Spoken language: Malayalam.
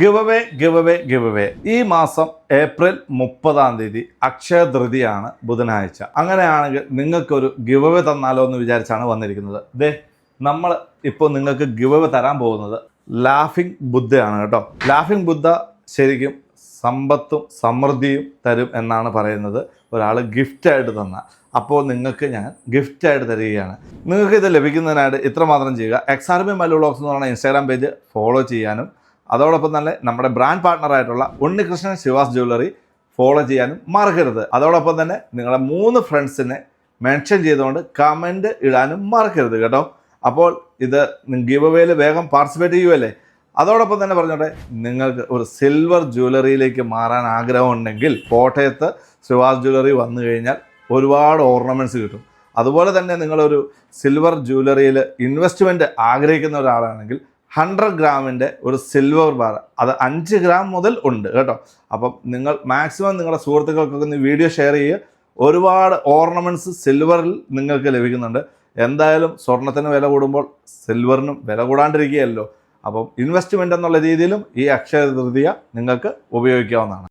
ഗിവവേ ഗിവവേ ഗിവവേ ഈ മാസം ഏപ്രിൽ മുപ്പതാം തീയതി അക്ഷയ ധൃതിയാണ് ബുധനാഴ്ച. അങ്ങനെയാണെങ്കിൽ നിങ്ങൾക്കൊരു ഗിവവേ തന്നാലോ എന്ന് വിചാരിച്ചാണ് വന്നിരിക്കുന്നത്. ദേ നമ്മൾ ഇപ്പോൾ നിങ്ങൾക്ക് ഗിവവേ തരാൻ പോകുന്നത് ലാഫിംഗ് ബുദ്ധയാണ് കേട്ടോ. ലാഫിംഗ് ബുദ്ധ ശരിക്കും സമ്പത്തും സമൃദ്ധിയും തരും എന്നാണ് പറയുന്നത്. ഒരാൾ ഗിഫ്റ്റായിട്ട് തന്ന. അപ്പോൾ നിങ്ങൾക്ക് ഞാൻ ഗിഫ്റ്റായിട്ട് തരികയാണ്. നിങ്ങൾക്ക് ഇത് ലഭിക്കുന്നതിനായിട്ട് ഇത്രമാത്രം ചെയ്യുക. X R B Mallu blogs എന്ന് പറയുന്ന ഇൻസ്റ്റാഗ്രാം പേജ് ഫോളോ ചെയ്യാനും അതോടൊപ്പം തന്നെ നമ്മുടെ ബ്രാൻഡ് പാർട്ണറായിട്ടുള്ള ഉണ്ണികൃഷ്ണൻ ശിവാസ് ജ്വല്ലറി ഫോളോ ചെയ്യാനും മറക്കരുത്. അതോടൊപ്പം തന്നെ നിങ്ങളുടെ മൂന്ന് ഫ്രണ്ട്സിനെ മെൻഷൻ ചെയ്തുകൊണ്ട് കമന്റ് ഇടാനും മറക്കരുത് കേട്ടോ. അപ്പോൾ ഇത് ഗിവ് അവേയിൽ വേഗം പാർട്ടിസിപ്പേറ്റ് ചെയ്യുമല്ലേ അതോടൊപ്പം തന്നെ പറഞ്ഞോട്ടെ നിങ്ങൾക്ക് ഒരു സിൽവർ ജ്വല്ലറിയിലേക്ക് മാറാൻ ആഗ്രഹമുണ്ടെങ്കിൽ കോട്ടയത്ത് ശിവാസ് ജ്വല്ലറി വന്നു കഴിഞ്ഞാൽ ഒരുപാട് ഓർണമെന്റ്സ് കിട്ടും. അതുപോലെ തന്നെ നിങ്ങളൊരു സിൽവർ ജ്വല്ലറിയിൽ ഇൻവെസ്റ്റ്മെന്റ് ആഗ്രഹിക്കുന്ന ഒരാളാണെങ്കിൽ ഹൺഡ്രഡ് ഗ്രാമിന്റെ ഒരു സിൽവർ ബാർ അത് അഞ്ച് ഗ്രാം മുതൽ ഉണ്ട് കേട്ടോ. അപ്പം നിങ്ങൾ മാക്സിമം നിങ്ങളുടെ സുഹൃത്തുക്കൾക്കൊക്കെ ഒന്ന് വീഡിയോ ഷെയർ ചെയ്യുക ഒരുപാട് ഓർണമെന്റ്സ് സിൽവറിൽ നിങ്ങൾക്ക് ലഭിക്കുന്നുണ്ട്. എന്തായാലും സ്വർണത്തിന് വില കൂടുമ്പോൾ സിൽവറിനും വില കൂടാണ്ടിരിക്കുകയല്ലോ. അപ്പം ഇൻവെസ്റ്റ്മെന്റ് എന്നുള്ള രീതിയിലും ഈ അക്ഷയ തൃതീയ നിങ്ങൾക്ക് ഉപയോഗിക്കാവുന്നതാണ്.